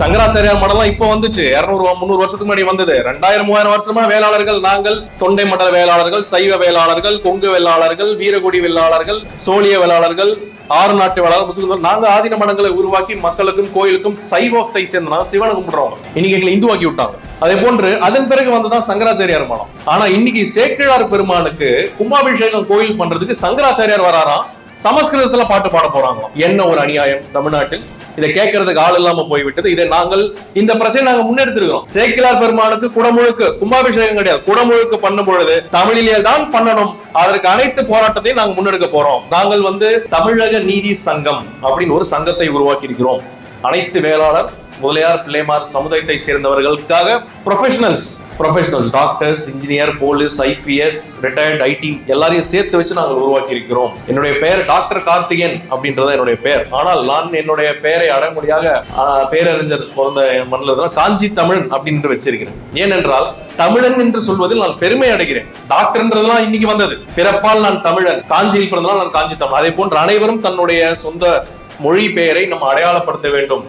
சங்கராச்சாரியார் மடம்லாம் இப்போ வந்துச்சு. இருநூறு முந்நூறு வருஷத்துக்கு முன்னாடி வந்தது. ரெண்டாயிரம் மூவாயிரம் வருஷமா வேளாளர்கள் நாங்கள் தொண்டை மண்டல வேளாளர்கள் சைவ வேளாளர்கள் கொங்கு வேளாளர்கள் வீரகுடி வேளாளர்கள் சோழிய வேளாளர்கள் ஆறு நாட்டு வேளாளர் முஸ்லிம் நாங்க ஆதீன மடங்களை உருவாக்கி மக்களுக்கும் கோயிலுக்கும் சைவத்தை சேர்ந்தனா சிவனை கும்பிடுறோம். இன்னைக்கு எங்களை இந்துவாக்கி விட்டாங்க. அதே போன்று அதன் பிறகு வந்துதான் சங்கராச்சாரியார் மடம். ஆனா இன்னைக்கு சேக்கிழார் பெருமானுக்கு கும்பாபிஷேகம் கோயில் பண்றதுக்கு சங்கராச்சாரியார் வராராம் சமஸ்கிருதத்துல பாட்டு பாட போறாங்களாம். என்ன ஒரு அநியாயம் தமிழ்நாட்டில்? இதை கேட்கறதுக்கு ஆள் இல்லாம போய்விட்டது. இதை நாங்கள் இந்த பிரச்சனை நாங்க முன்னெடுத்திருக்கிறோம். சேக்கிலார் பெருமானுக்கு குடமுழுக்கு கும்பாபிஷேகம் கிடையாது. குடமுழுக்கு பண்ணும் பொழுது தமிழிலே தான் பண்ணணும். அதற்கு அனைத்து போராட்டத்தையும் நாங்க முன்னெடுக்க போறோம். நாங்கள் வந்து தமிழக நீதி சங்கம் அப்படின்னு ஒரு சங்கத்தை உருவாக்கி இருக்கிறோம் அனைத்து வேளாளர் முதலியார் பிள்ளைமார் சமுதாயத்தை சேர்ந்தவர்களுக்காக professionals professionals doctors engineer police IPS retired IT எல்லாரையும் சேர்த்து வச்சு நாங்கள் உருவாக்கி இருக்கிறோம் என்னுடைய பெயர் டாக்டர் கார்த்திகேயன் அப்படின்றது என்னுடைய பெயர். ஆனால் நான் என்னுடைய பெயரை அடைமொழியாக பேரறிஞர் பிறந்த மண்ணில் காஞ்சி தமிழன் அப்படின்னு வச்சிருக்கிறேன். ஏனென்றால் தமிழன் என்று சொல்வதில் நான் பெருமை அடைகிறேன். டாக்டர்ன்றதெல்லாம் இன்னைக்கு வந்தது. பிறப்பால் நான் தமிழன் காஞ்சியில் பிறந்தனால் நான் காஞ்சி தமிழ் அதே போன்று அனைவரும் தன்னுடைய சொந்த மொழி பெயரை நம்ம அடையாளப்படுத்த வேண்டும்.